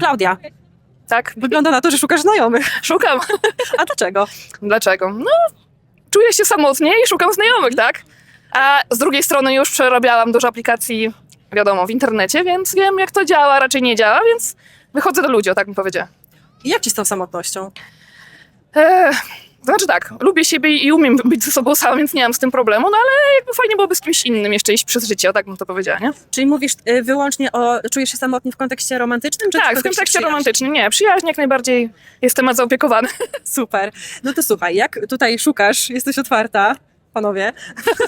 Klaudia, Tak, wygląda na to, że szukasz znajomych. szukam. A dlaczego? Dlaczego? No, czuję się samotnie i szukam znajomych, tak? A z drugiej strony już przerabiałam dużo aplikacji, wiadomo, w internecie, więc wiem, jak to działa, raczej nie działa, więc wychodzę do ludzi, o tak bym powiedziała. I jak ci z tą samotnością? Eee, znaczy tak, lubię siebie i umiem być ze sobą sama, więc nie mam z tym problemu, no ale jakby fajnie byłoby z kimś innym jeszcze iść przez życie, o tak bym to powiedziała, nie? Czyli mówisz y, wyłącznie o, czujesz się samotnie w kontekście romantycznym? Czy tak, w kontekście przyjaźni? romantycznym, nie, przyjaźń jak najbardziej jest temat zaopiekowany. Super. No to słuchaj, jak tutaj szukasz, jesteś otwarta, panowie,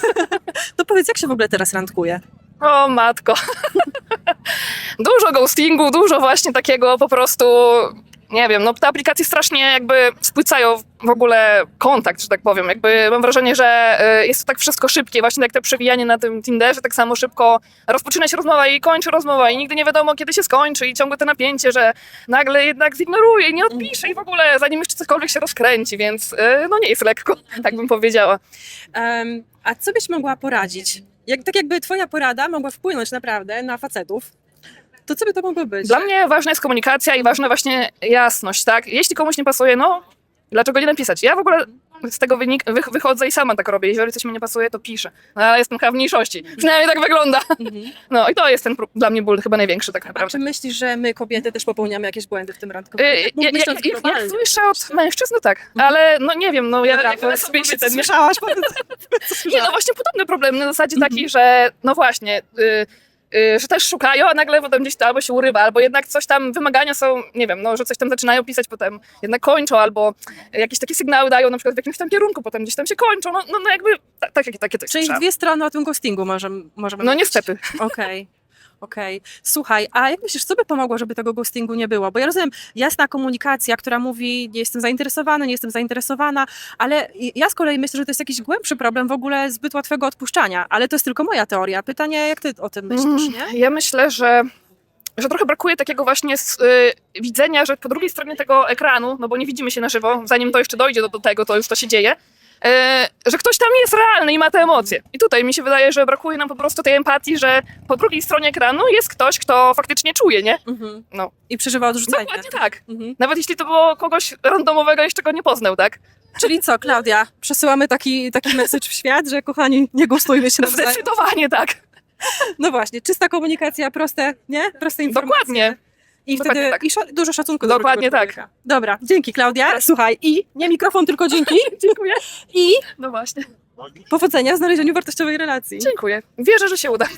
to powiedz, jak się w ogóle teraz randkuje? O matko. dużo ghostingu, dużo właśnie takiego po prostu, nie wiem, no te aplikacje strasznie jakby spłycają w ogóle kontakt, że tak powiem. Jakby mam wrażenie, że y, jest to tak wszystko szybkie, właśnie jak to przewijanie na tym Tinderze, tak samo szybko rozpoczyna się rozmowa i kończy rozmowa i nigdy nie wiadomo, kiedy się skończy i ciągle to napięcie, że nagle jednak zignoruje i nie odpisze i w ogóle zanim jeszcze cokolwiek się rozkręci, więc y, no nie jest lekko, tak bym powiedziała. Em, a co byś mogła poradzić? Jak, tak jakby twoja porada mogła wpłynąć naprawdę na facetów, to co by to mogło być? Dla mnie ważna jest komunikacja i ważna właśnie jasność, tak? Jeśli komuś nie pasuje, no dlaczego nie napisać? Ja w ogóle z tego wynik, wy, wychodzę i sama tak robię. Jeżeli coś mi nie pasuje, to piszę. No, ale jestem chyba w mniejszości. Przynajmniej tak wygląda. Mhm. No i to jest ten dla mnie ból chyba największy tak A naprawdę. czy myślisz, że my kobiety też popełniamy jakieś błędy w tym Y, randkowaniu? ja, Tak ja, ja, myśląc globalnie. słyszę od mężczyzn, no tak, ale no nie wiem, no ja, Dobra, powiedz- sobie się powiedz, ten... co słyszałaś? Nie, no właśnie podobny problem na zasadzie Mhm. taki, że no właśnie, y, y, że też szukają, a nagle potem gdzieś to albo się urywa, albo jednak coś tam, wymagania są, nie wiem, no, że coś tam zaczynają pisać, potem jednak kończą, albo jakieś takie sygnały dają na przykład w jakimś tam kierunku, potem gdzieś tam się kończą, no, no, no jakby ta, takie, takie coś Czyli słyszałam. dwie strony o tym ghostingu możemy, możemy No niestety. Okej. Okej. Słuchaj, a jak myślisz, co by pomogło, żeby tego ghostingu nie było? Bo ja rozumiem, jasna komunikacja, która mówi, nie jestem zainteresowana, nie jestem zainteresowana, ale ja z kolei myślę, że to jest jakiś głębszy problem w ogóle zbyt łatwego odpuszczania, ale to jest tylko moja teoria. Pytanie, jak ty o tym myślisz, Mm, nie? Ja myślę, że, że trochę brakuje takiego właśnie y, widzenia, że po drugiej stronie tego ekranu, no bo nie widzimy się na żywo, zanim to jeszcze dojdzie do, do tego, to już to się dzieje, y, że ktoś tam jest realny i ma te emocje. I tutaj mi się wydaje, że brakuje nam po prostu tej empatii, że po drugiej stronie ekranu jest ktoś, kto faktycznie czuje, nie? Mhm. No. I przeżywa odrzucenie. Dokładnie tak. Mhm. Nawet jeśli to było kogoś randomowego, jeszcze go nie poznał, tak? Czyli co, Klaudia, przesyłamy taki, taki message w świat, że kochani, nie gustujmy się nawzajem. Zdecydowanie tak. No właśnie, czysta komunikacja, proste, nie? Proste informacje. Dokładnie. I Dokładnie wtedy tak. i sza- dużo szacunku do Dokładnie drugiego tak. człowieka. Dobra, dzięki Klaudia. Słuchaj, i nie mikrofon, tylko dzięki. Dziękuję. I No właśnie. powodzenia w znalezieniu wartościowej relacji. Dziękuję. Wierzę, że się uda.